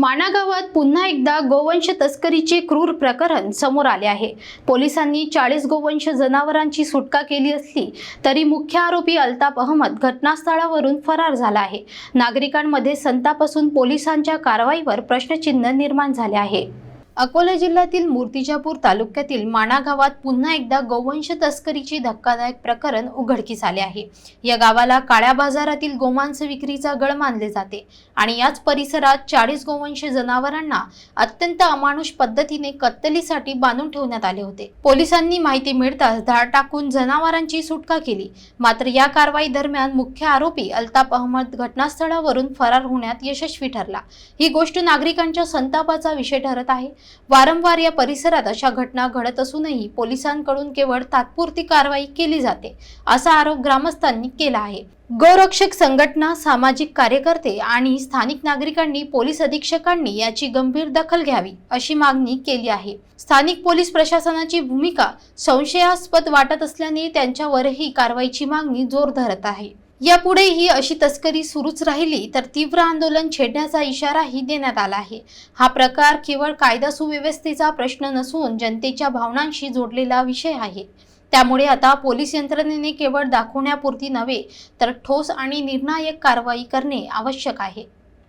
माणा गावात पुन्हा एकदा गोवंश तस्करीचे क्रूर प्रकरण समोर आले आहे. पोलिसांनी चाळीस गोवंश जनावरांची सुटका केली असली तरी मुख्य आरोपी अल्ताफ अहमद घटनास्थळावरून फरार झाला आहे. नागरिकांमध्ये संताप असून पोलिसांच्या कारवाईवर प्रश्नचिन्ह निर्माण झाले आहे. अकोला जिल्ह्यातील मूर्तिजापूर तालुक्यातील माणा गावात पुन्हा एकदा गोवंश तस्करीची धक्कादायक प्रकरण उघडकीस आले आहे. या गावाला काळ्या बाजारातील गोमांस विक्रीचा गळ मानले जाते आणि याच परिसरात चाळीस गोवंश जनावरांना अत्यंत अमानुष पद्धतीने कत्तलीसाठी बांधून ठेवण्यात आले होते. पोलिसांनी माहिती मिळताच धाड टाकून जनावरांची सुटका केली. मात्र या कारवाई दरम्यान मुख्य आरोपी अल्ताफ अहमद घटनास्थळावरून फरार होण्यात यशस्वी ठरला. ही गोष्ट नागरिकांच्या संतापाचा विषय ठरत आहे. वारंवार या परिसरात अशा घटना घडत असूनही पोलिसांकडून केवळ तात्पुरती कारवाई केली जाते असा आरोप ग्रामस्थांनी केला आहे. गोरक्षक संघटना सामाजिक कार्यकर्ते आणि स्थानिक नागरिकांनी पोलीस अधीक्षकांनी याची गंभीर दखल घ्यावी अशी मागणी केली आहे. स्थानिक पोलीस प्रशासनाची भूमिका संशयास्पद वाटत असल्याने त्यांच्यावरही कारवाईची मागणी जोर धरत आहे. यापुढेही अशी तस्करी सुरूच राहिली तर तीव्र आंदोलन छेडण्याचा इशाराही देण्यात आला आहे. हा प्रकार केवळ कायदा सुव्यवस्थेचा प्रश्न नसून जनतेच्या भावनांशी जोडलेला विषय आहे. त्यामुळे आता पोलीस यंत्रणेने केवळ दाखवण्यापुरती नव्हे तर ठोस आणि निर्णायक कारवाई करणे आवश्यक आहे.